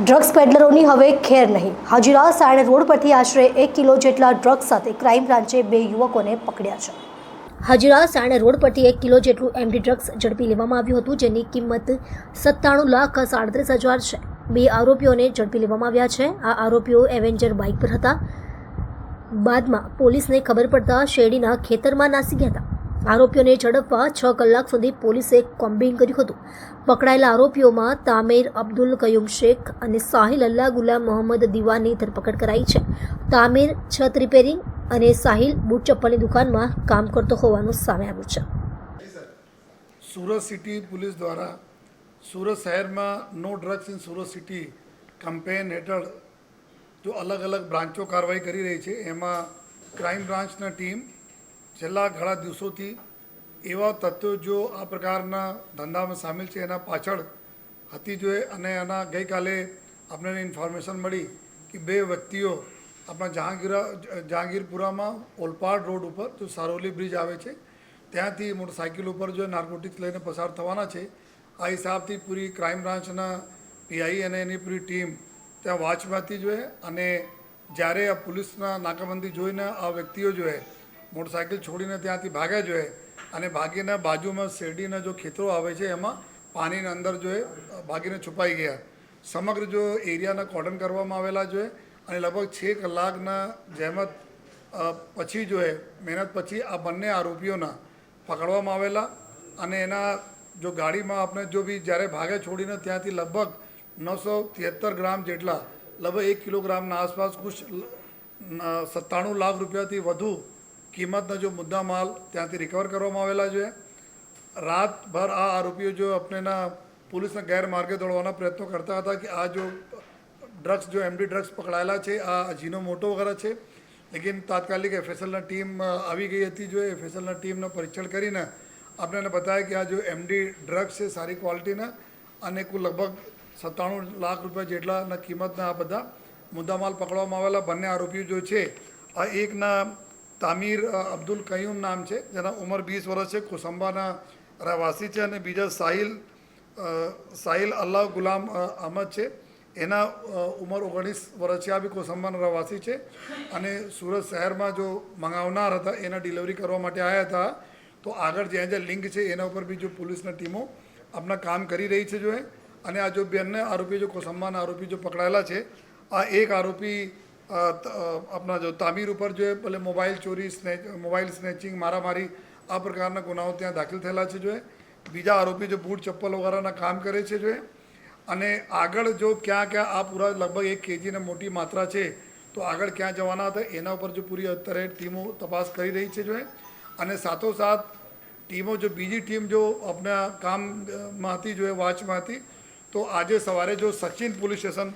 Drugs પેડલરોની હવે ખેર નહીં. Hazira Sayan road પરથી આશરે એક કિલો જેટલા ડ્રગ્સ સાથે ક્રાઇમ બ્રાન્ચે બે યુવકોને પકડ્યા છે. હાજીરા સાયણ રોડ પરથી એક કિલો જેટલું એમડી ડ્રગ્સ ઝડપી લેવામાં આવ્યું હતું, જેની કિંમત સત્તાણું લાખ સાડત્રીસ હજાર છે. બે આરોપીઓને ઝડપી લેવામાં આવ્યા છે. આ આરોપીઓ એવેન્જર બાઇક પર હતા. બાદમાં પોલીસને ખબર પડતા શેરડીના ખેતરમાં નાસી ગયા હતા. આરોપીઓને ઝડપવા છ કલાક સુધી પોલીસે કોમ્બિંગ કર્યું હતું. પકડાયેલા આરોપીઓમાં તામેર, અબ્દુલ કયુમ શેખ અને સાહિલ અલ્લા ગુલામ મોહમ્મદ દિવાની ધરપકડ કરાઈ છે. તામેર છત રિપેરિંગ અને સાહિલ બૂટ ચપ્પલની દુકાનમાં કામ કરતો હોવાનું સામે આવ્યું છે. સુરત સિટી પોલીસ દ્વારા સુરત શહેરમાં no drugs in Surat city campaign હેઠળ જો અલગ અલગ બ્રાન્ચો કાર્યવાહી કરી રહી છે, એમાં ક્રાઇમ બ્રાન્ચના ટીમ છેલ્લા ઘણા દિવસોથી એવા તત્વો જો આ પ્રકારના ધંધામાં સામેલ છે, એના પાછળ હતી જોઈએ અને એના ગઈકાલે આપણને ઇન્ફોર્મેશન મળી કે બે વ્યક્તિઓ આપણા જહાંગીરા, જહાંગીરપુરામાં ઓલપાડ રોડ ઉપર જો સારોલી બ્રિજ આવે છે. ત્યાંથી મોટરસાઇકલ ઉપર જો નાર્કોટિક્સ લઈને પસાર થવાના છે, આ હિસાબથી પૂરી ક્રાઇમ બ્રાન્ચના પીઆઈ અને એની પૂરી ટીમ ત્યાં વોચમાંથી જોઈએ અને જ્યારે આ પોલીસના નાકાબંધી જોઈને આ વ્યક્તિઓ જોઈએ મોટરસાઇકલ છોડીને ત્યાંથી ભાગ્યા જોઈએ અને ભાગીને બાજુમાં શેરડીના જો ખેતરો આવે છે, એમાં પાણીની અંદર જોઈએ ભાગીને છુપાઈ ગયા. સમગ્ર જો એરિયાના કોર્ડન કરવામાં આવેલા જોઈએ અને લગભગ છ કલાકના જહેમત પછી જોઈએ મહેનત પછી આ બંને આરોપીઓના પકડવામાં આવેલા અને એના જો ગાડીમાં આપણે જો બી જ્યારે ભાગે છોડીને ત્યાંથી લગભગ નવસો ત્રેહત્તર ગ્રામ જેટલા, લગભગ એક કિલોગ્રામના આસપાસ કુછ સત્તાણું લાખ રૂપિયાથી વધુ કિંમતના જો મુદ્દા માલ ત્યાંથી રિકવર કરવામાં આવેલા છે. રાતભર આ આરોપીઓ જો આપણેના પોલીસના ગેરમાર્ગે દોડવાના પ્રયત્નો કરતા હતા કે આ જો ડ્રગ્સ જો એમડી ડ્રગ્સ પકડાયેલા છે, આ જીનો મોટો વગેરે છે. લેકિન તાત્કાલિક એફએસએલના ટીમ આવી ગઈ હતી. જો એફએસએલના ટીમનું પરીક્ષણ કરીને આપણે એને બતાવ્યા કે આ જો એમડી ડ્રગ્સ છે, સારી ક્વોલિટીના અને કુલ લગભગ સત્તાણું લાખ રૂપિયા જેટલાના કિંમતના આ બધા મુદ્દામાલ પકડવામાં આવેલા. બંને આરોપીઓ જો છે, આ એકના તામીર અબ્દુલ કયુમ નામ છે, જેના ઉંમર વીસ વર્ષ છે, કુસંબાના રહેવાસી છે અને બીજા સાહિલ સાહિલ અલ્લાહ ગુલામ અહમદ છે. એના ઉંમર ઓગણીસ વર્ષ છે. આ બી કોસંબાના રહેવાસી છે. અને સુરત શહેરમાં જો મંગાવનાર હતા, એના ડિલિવરી કરવા માટે આવ્યા હતા, તો આગળ જ્યાં જ્યાં લિંક છે, એના ઉપર બી જો પોલીસના ટીમો આપણા કામ કરી રહી છે જો અને આ જો બંને આરોપી, જો કોસંબાના આરોપી જો પકડાયેલા છે, આ એક આરોપી આપણા જો તામીર ઉપર જોઈએ ભલે મોબાઈલ ચોરી, સ્નેચ, મોબાઈલ સ્નેચિંગ, મારામારી, આ પ્રકારના ગુનાઓ ત્યાં દાખલ થયેલા છે જોઈએ બીજા આરોપી જો બૂટ, ચપ્પલ વગેરેના કામ કરે છે જોએ. અને આગળ જો ક્યાં ક્યાં આ પૂરા લગભગ એક કેજીને મોટી માત્રા છે, તો આગળ ક્યાં જવાના હતા, એના ઉપર જો પૂરી અત્યારે ટીમો તપાસ કરી રહી છે જોઈએ અને સાથોસાથ ટીમો જો બીજી ટીમ જો આપણા કામમાં હતી જોએ એ હતી તો આજે સવારે જો સચિન પોલીસ સ્ટેશન